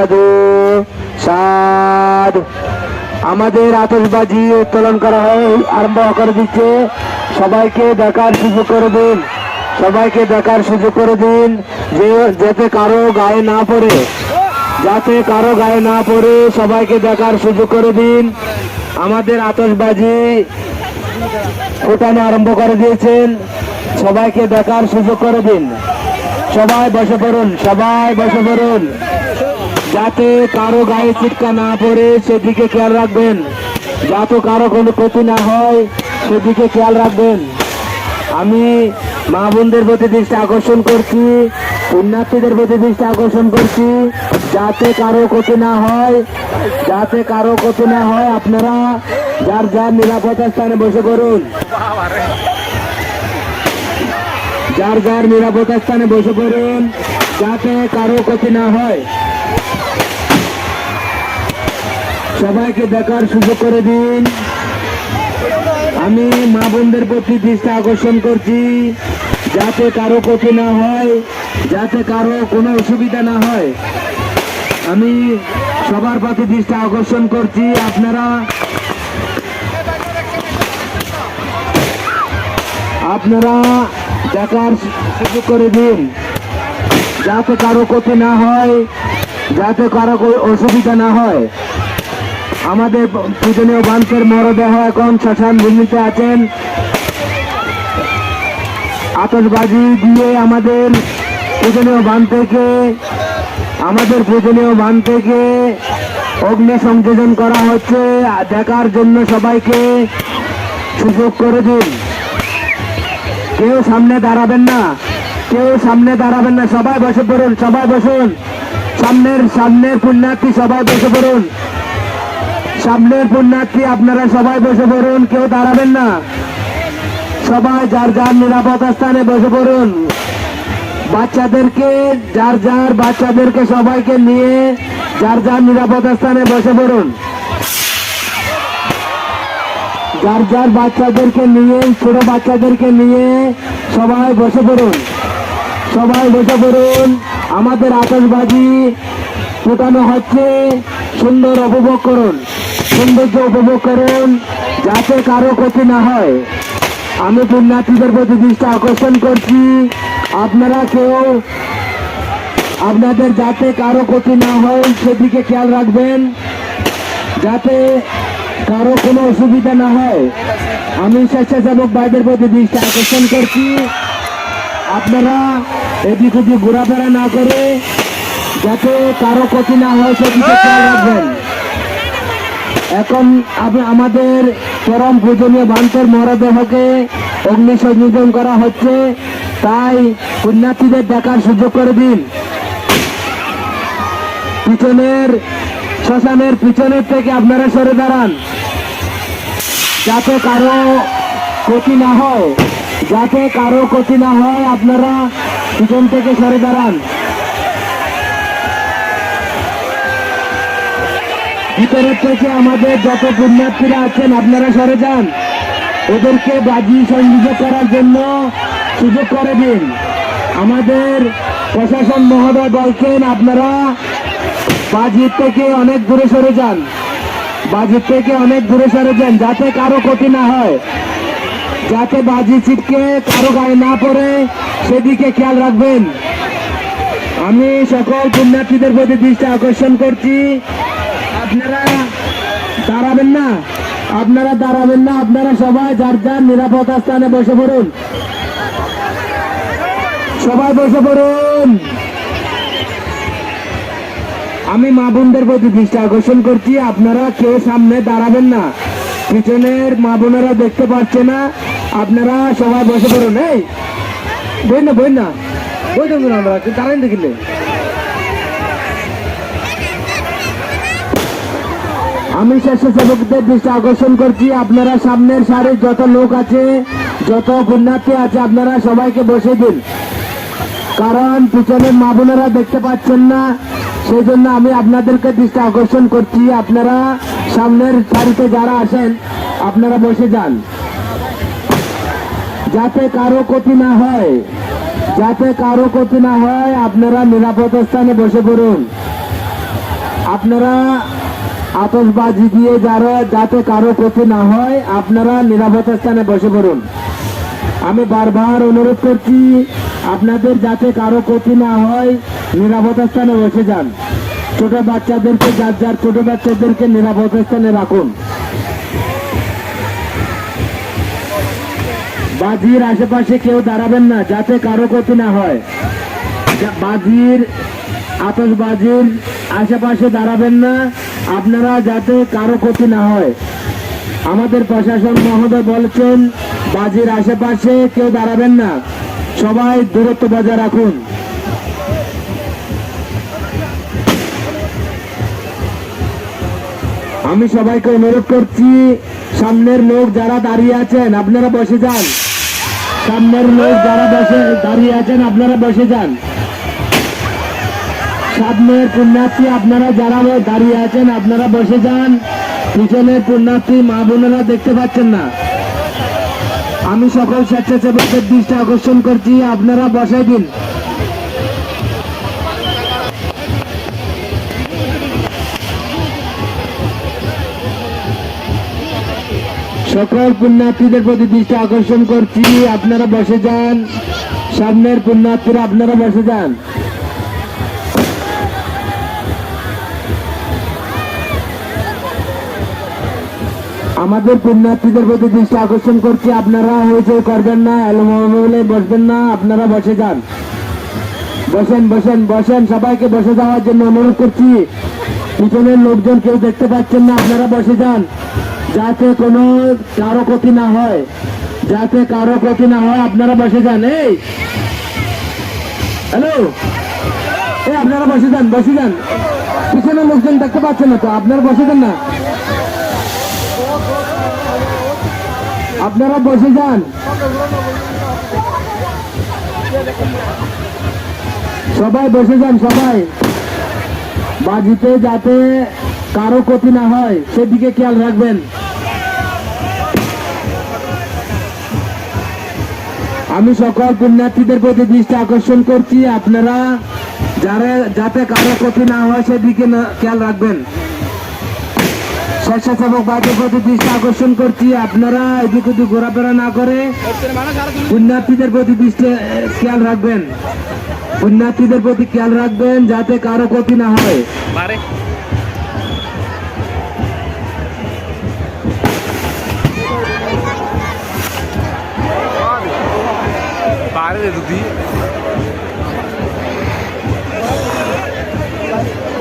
সাধু সাধু। আমাদের আতশবাজি উত্তোলন করা হয়, আরম্ভ করে দিচ্ছে। সবাইকে দেখার সুযোগ করে দিন। সবাইকে দেখার সুযোগ করে দিন, যে যাতে কারও গায়ে না পড়ে। যাতে কারও গায়ে না পড়ে, সবাইকে দেখার সুযোগ করে দিন। আমাদের আতশবাজি ফোটানো আরম্ভ করে দিয়েছেন। সবাইকে দেখার সুযোগ করে দিন। সবাই বসে পড়ুন, সবাই বসে পড়ুন। যাতে কারও গায়ে চিটকা না পড়ে, সেদিকে খেয়াল রাখবেন। যাতে কারও কোনো ক্ষতি না হয়, সেদিকে খেয়াল রাখবেন। আমি মা বোনদের প্রতি দৃষ্টি আকর্ষণ করছি, পুণ্যার্থীদের প্রতি দৃষ্টি আকর্ষণ করছি, যাতে কারও ক্ষতি না হয়, যাতে কারও ক্ষতি না হয়, আপনারা যার যার নিরাপত্তা স্থানে বসে করুন যার যার নিরাপত্তা স্থানে বসে পড়ুন, যাতে কারও ক্ষতি না হয়। সবাইকে দেখার সুযোগ করে দিন। আমি মা বোনদের প্রতি দৃষ্টি আকর্ষণ করছি, যাতে কারও ক্ষতি না হয়, যাতে কারও কোনো অসুবিধা না হয়। আমি সবার প্রতি দৃষ্টি আকর্ষণ করছি, আপনারা আপনারা দেখার সুযোগ করে দিন, যাতে কারও ক্ষতি না হয়, যাতে কারও অসুবিধা না হয়। আমাদের পূজনীয় বান্তের মরদেহ এখন শ্মশান ভূমিতে আছেন। আতশবাজি দিয়ে আমাদের পূজনীয় বান থেকে আমাদের পূজনীয় বান থেকে অগ্নি সংযোজন করা হচ্ছে। দেখার জন্য সবাইকে সুযোগ করে দিন। কেউ সামনে দাঁড়াবেন না। কেউ সামনে দাঁড়াবেন না। সবাই বসে পড়ুন, সবাই বসুন। সামনের সামনের পুণ্যার্থী সবাই বসে পড়ুন। সামনের পুণ্যার্থী, আপনারা সবাই বসে পড়ুন, কেউ দাঁড়াবেন না। সবাই যার যার নিরাপদ স্থানে বসে পড়ুন। বাচ্চাদেরকে, যার যার বাচ্চাদেরকে সবাইকে নিয়ে যার যার নিরাপদ স্থানে বসে পড়ুন। যার যার বাচ্চাদেরকে নিয়ে, ছোট বাচ্চাদেরকে নিয়ে সবাই বসে পড়ুন। সবাই বসে পড়ুন। আমাদের আতশবাজি ফোটানো হচ্ছে। সুন্দর উপভোগ করুন। সৌন্দর্য উপভোগ করুন, যাতে কারও ক্ষতি না হয়। আমি পুণ্যার্থীদের প্রতি দৃষ্টি আকর্ষণ করছি। আপনারা কেউ আপনাদের যাতে কারও ক্ষতি না হয়, সেদিকে খেয়াল রাখবেন। যাতে কারও কোনো অসুবিধা না হয়। আমি স্বেচ্ছাসেবক ভাইদের প্রতি দৃষ্টি আকর্ষণ করছি। আপনারা এদিক ওদিক ঘোরাফেরা না করে যাতে কারও ক্ষতি না হয়, সেদিকে খেয়াল রাখবেন। এখন আমাদের পরম পূজনীয় ভান্তের মরদেহকে অগ্নি সংযোজন করা হচ্ছে। তাই পুণ্যার্থীদের দেখার সুযোগ করে দিন। পিছনের, শ্মশানের পিছনের থেকে আপনারা সরে দাঁড়ান। যাতে কারও ক্ষতি না হয়। যাতে কারও ক্ষতি না হয়, আপনারা পিছন থেকে সরে দাঁড়ান। ভিতরের থেকে আমাদের যত পুণ্যার্থীরা আছেন, আপনারা সরে যান। ওদেরকে বাজি সংযোগ করার জন্য সুযোগ করে দিন। আমাদের প্রশাসন মহোদয় বলছেন, আপনারা বাজির থেকে অনেক দূরে সরে যান। বাজির থেকে অনেক দূরে সরে যান, যাতে কারও ক্ষতি না হয়। যাতে বাজি ছিটকে কারও গায়ে না পড়ে, সেদিকে খেয়াল রাখবেন। আমি সকল পুণ্যার্থীদের প্রতি দৃষ্টি আকর্ষণ করছি। আপনারা দাঁড়াবেন না। আপনারা দাঁড়াবেন না। আপনারা সবাই যার যার নিরাপত্তা স্থানে বসে পড়ুন। সবাই বসে পড়ুন। আমি মা বোনদের প্রতি দৃষ্টি আকর্ষণ করছি। আপনারা কেউ সামনে দাঁড়াবেন না। পিছনের মা বোনেরা দেখতে পাচ্ছে না। আপনারা সবাই বসে পড়ুন। এই বই না বই না। বই দেবো না আমরা, দাঁড়ান দেখিলে। আমি স্বেচ্ছাসেবকদের দৃষ্টি আকর্ষণ করছি। আপনারা সামনের সারির যত লোক আছে, যত পুণ্যার্থী আছে, আপনারা সবাইকে বসে দিন। কারণ পিছনের মা বোনেরা দেখতে পাচ্ছেন না সেই জন্য আমি আপনাদেরকে দৃষ্টি আকর্ষণ করছি। আপনারা সামনের সারিতে যারা আসেন আপনারা বসে যান। যাতে কারও ক্ষতি না হয়, যাতে কারও ক্ষতি না হয়, আপনারা নিরাপদ স্থানে বসে পড়ুন। আপনারা আতসবাজি দিয়ে যারা, যাতে কারও ক্ষতি না হয়, আপনারা নিরাপদ স্থানে বসে পড়ুন। আমি বারবার অনুরোধ করছি, আপনাদের যাতে কারও ক্ষতি না হয়, নিরাপদ স্থানে বসে যান। ছোট বাচ্চাদেরকে, যার যার ছোট বাচ্চাদেরকে নিরাপদ স্থানে রাখুন। বাজির আশেপাশে কেউ দাঁড়াবেন না, যাতে কারও ক্ষতি না হয়। বাজির আতসবাজির আশেপাশে দাঁড়াবেন না। আপনারা যাতে কারও ক্ষতি না হয়। আমাদের প্রশাসন মহোদয় বলছেন, বাজির আশেপাশে কেউ দাঁড়াবেন না। সবাই দূরত্ব বজায় রাখুন। আমি সবাইকে অনুরোধ করছি, সামনের লোক যারা দাঁড়িয়ে আছেন, আপনারা বসে যান। সামনের লোক যারা বসে দাঁড়িয়ে আছেন, আপনারা বসে যান। সামনের পুণ্যার্থী, আপনারা যারা দাঁড়িয়ে আছেন, আপনারা বসে যান। পিছনের পুণ্যার্থী, মা বোনেরা দেখতে পাচ্ছেন না। আমি সকল স্বেচ্ছাসেবকদের দৃষ্টি আকর্ষণ করছি, আপনারা বসাই দিন। সকল পুণ্যার্থীদের প্রতি দৃষ্টি আকর্ষণ করছি, আপনারা বসে যান। সামনের পুণ্যার্থীরা আপনারা বসে যান। আমাদের পুণ্যার্থীদের প্রতি দৃষ্টি আকর্ষণ করছি। আপনারা হইচই করবেন না এলোমলে বসবেন না, আপনারা বসে যান। বসেন বসেন বসেন, সবাইকে বসে যাওয়ার জন্য অনুরোধ করছি। পিছনের লোকজন কেউ দেখতে পাচ্ছেন না, আপনারা বসে যান। যাতে কোনো কারও ক্ষতি না হয়, যাতে কারও ক্ষতি না হয়, আপনারা বসে যান। এই! হ্যালো এই, আপনারা বসে যান বসে যান। পিছনের লোকজন দেখতে পাচ্ছেন না তো, আপনারা বসে যান না। আপনারা বসে যান। সবাই বসে যান, সবাই। বাজিতে যাতে কারও ক্ষতি না হয়, সেদিকে খেয়াল রাখবেন। আমি সকল পুণ্যার্থীদের প্রতি দৃষ্টি আকর্ষণ করছি, আপনারা যারা যাতে কারও ক্ষতি না হয়, সেদিকে খেয়াল রাখবেন। স্বেচ্ছাসেবক বাজের প্রতি দৃষ্টি আকর্ষণ করছি। আপনারা এদিক ওদিক ঘোরাফেরা না করে পুণ্যার্থীদের প্রতি দৃষ্টি খেয়াল রাখবেন। পুণ্যার্থীদের প্রতি খেয়াল রাখবেন যাতে কারও ক্ষতি না হয়। দুদি